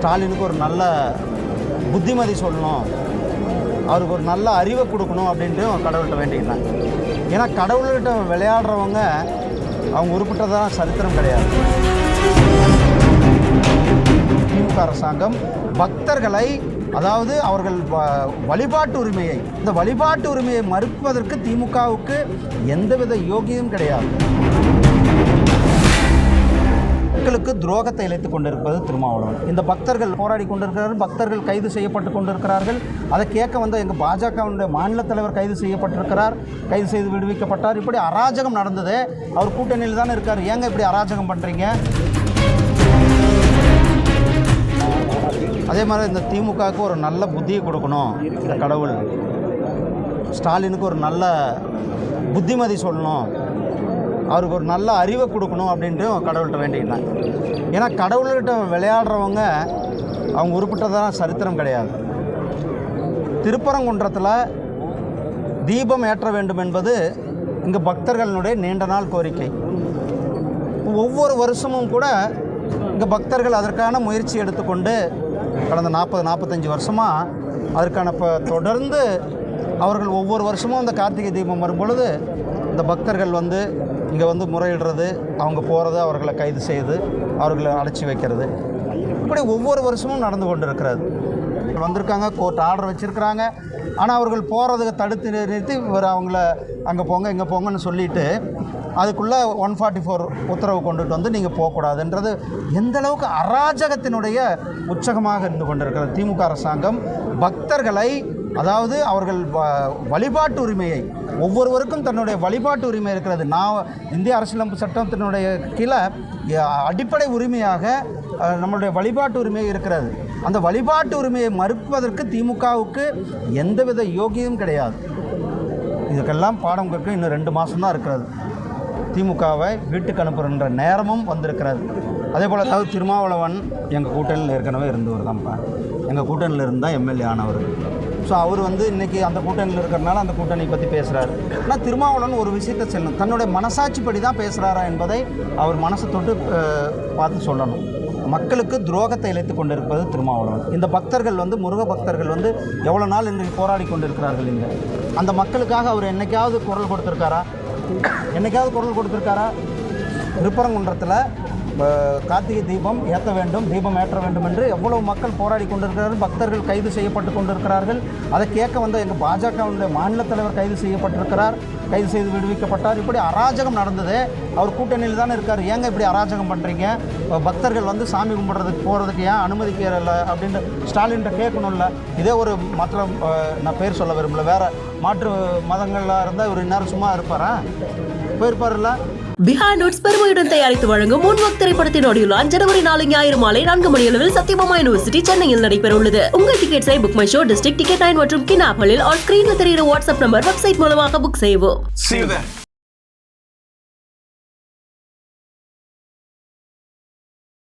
ஸ்டாலினுக்கு ஒரு நல்ல புத்திமதி சொல்லணும். அவருக்கு ஒரு நல்ல அறிவை கொடுக்கணும் அப்படின்ட்டு கடவுள்கிட்ட வேண்டிக்கிட்டாங்க ஏன்னா கடவுள்கிட்ட விளையாடுறவங்க அவங்க உருப்பிட்டதான் சரித்திரம் கிடையாது. திமுக அரசாங்கம் பக்தர்களை அதாவது அவர்கள் வ- வழிபாட்டு உரிமையை இந்த வழிபாட்டு உரிமையை மறுப்பதற்கு திமுகவுக்கு எந்தவித யோகியமும் கிடையாது. துரோகத்தை இழைத்து கொண்டிருப்பது திருமாவளவன். இந்த பக்தர்கள் போராடி கொண்டிருக்கிறார்கள் பக்தர்கள் கைது செய்யப்பட்டு கொண்டிருக்கிறார்கள். அதை கேட்க வந்த எங்கள் பாஜகவுடைய மாநில தலைவர் கைது செய்யப்பட்டிருக்கிறார் கைது செய்து விடுவிக்கப்பட்டார். இப்படி அராஜகம் நடந்தது அவர் கூட்டணியில் தானே இருக்கார். ஏங்க இப்படி அராஜகம் பண்ணுறீங்க அதே மாதிரி இந்த திமுகவுக்கு ஒரு நல்ல புத்தியை கொடுக்கணும் இந்த கடவுள். ஸ்டாலினுக்கு ஒரு நல்ல புத்திமதி சொல்லணும். அவருக்கு ஒரு நல்ல அறிவை கொடுக்கணும் அப்படின்ட்டு கடவுள்கிட்ட வேண்டிக்கிட்டாங்க. ஏன்னா கடவுள்கிட்ட விளையாடுறவங்க அவங்க உருப்பிட்டதான் சரித்திரம் கிடையாது. திருப்பரங்குன்றத்தில் தீபம் ஏற்ற வேண்டும் என்பது இங்கே பக்தர்களுடைய நீண்ட நாள் கோரிக்கை. ஒவ்வொரு வருஷமும் கூட இங்கே பக்தர்கள் அதற்கான முயற்சி எடுத்துக்கொண்டு கடந்த நாற்பது நாற்பத்தஞ்சு வருஷமாக அதற்கான இப்போ தொடர்ந்து அவர்கள் ஒவ்வொரு வருஷமும் அந்த கார்த்திகை தீபம் வரும்பொழுது இந்த பக்தர்கள் வந்து இங்கே வந்து முறையிடுறது அவங்க போகிறது அவர்களை கைது செய்து அவர்களை அடைச்சி வைக்கிறது. இப்படி ஒவ்வொரு வருஷமும் நடந்து கொண்டு இருக்கிறது வந்திருக்காங்க கோர்ட் ஆர்டர் வச்சுருக்கிறாங்க. ஆனால் அவர்கள் போகிறதுக்கு தடுத்து நிறுத்தி இவர் அவங்கள அங்கே போங்க இங்கே போங்கன்னு சொல்லிட்டு அதுக்குள்ளே ஒன் ஃபார்ட்டி ஃபோர் உத்தரவு கொண்டுட்டு வந்து நீங்கள் போகக்கூடாதுன்றது எந்த அளவுக்கு அராஜகத்தினுடைய உச்சகமாக இருந்து கொண்டிருக்கிறது. திமுக அரசாங்கம் பக்தர்களை அதாவது அவர்கள் வ- வழிபாட்டு உரிமையை ஒவ்வொருவருக்கும் தன்னுடைய வழிபாட்டு உரிமை இருக்கிறது. நான் இந்திய அரசியலமைப்பு சட்டத்தினுடைய கீழே அடிப்படை உரிமையாக நம்மளுடைய வழிபாட்டு உரிமை இருக்கிறது. அந்த வழிபாட்டு உரிமையை மறுப்பதற்கு திமுகவுக்கு எந்தவித யோகியும் கிடையாது. இதுக்கெல்லாம் பாடம் கற்க இன்னும் ரெண்டு மாதம் தான் இருக்கிறது. திமுகவை வீட்டுக்கு அனுப்புகின்ற நேரமும் வந்திருக்கிறது. அதே போல் அதாவது திருமாவளவன் எங்கள் கூட்டணியில் ஏற்கனவே இருந்தவர் தான்ப்பா. எங்கள் கூட்டணியில் இருந்தால் எம்எல்ஏ ஆனவர். ஸோ அவர் வந்து இன்றைக்கி அந்த கூட்டணியில் இருக்கிறனால அந்த கூட்டணி பற்றி பேசுகிறாரு ஆனால் திருமாவளவன் ஒரு விஷயத்தை சொல்லணும். தன்னுடைய மனசாட்சிப்படி தான் பேசுகிறாரா என்பதை அவர் மனசை தொட்டு பார்த்து சொல்லணும். மக்களுக்கு துரோகத்தை இழைத்துக் கொண்டிருப்பது திருமாவளவன். இந்த பக்தர்கள் வந்து முருக பக்தர்கள் வந்து எவ்வளோ நாள் இன்றைக்கு போராடி கொண்டிருக்கிறார்கள் இங்கே அந்த மக்களுக்காக அவர் என்னைக்காவது குரல் கொடுத்துருக்காரா? என்னைக்காவது குரல் கொடுத்துருக்காரா? திருப்பரங்குன்றத்தில் கார்த்திகை தீபம் ஏற்ற வேண்டும் தீபம் ஏற்ற வேண்டும் என்று எவ்வளவு மக்கள் போராடி கொண்டிருக்கிறார்கள் பக்தர்கள் கைது செய்யப்பட்டு கொண்டிருக்கிறார்கள். அதை கேட்க வந்த எங்கள் பாஜகவுடைய மாநில தலைவர் கைது செய்யப்பட்டிருக்கிறார் கைது செய்து விடுவிக்கப்பட்டார். இப்படி அராஜகம் நடந்தது. அவர் கூட்டணியில் தானே இருக்கார். ஏங்க இப்படி அராஜகம் பண்ணுறீங்க பக்தர்கள் வந்து சாமி கும்பிட்றதுக்கு போகிறதுக்கு ஏன் அனுமதிக்கிறல அப்படின்னு ஸ்டாலின்கிட்ட கேட்கணும்ல. இதே ஒரு மற்ற நான் பேர் சொல்ல விரும்பல. வேறு மாற்று மதங்களாக இருந்தால் இவர் இந்நேரம் சும்மா இருப்பாரா? போயிருப்பார்ல பிஹார் நோட்ஸ் பெருமையுடன் தயாரித்து வழங்கும் முன்வக் திரைப்படத்தின் ஆடியோலான் ஜனவரி நாலு ஞாயிறு மாலை நான்கு மணியளவில் சத்யபாமா யூனிவர்சிட்டி சென்னையில் நடைபெற உள்ளது உங்கள் டிக்கெட்ஸை book my show district ticket nine மற்றும் கினாப்களில் ஆன் ஸ்கிரீனில் தெரிகிற வாட்ஸ்அப் நம்பர் வெப்சைட் மூலமாக புக் செய்யவும். See you there.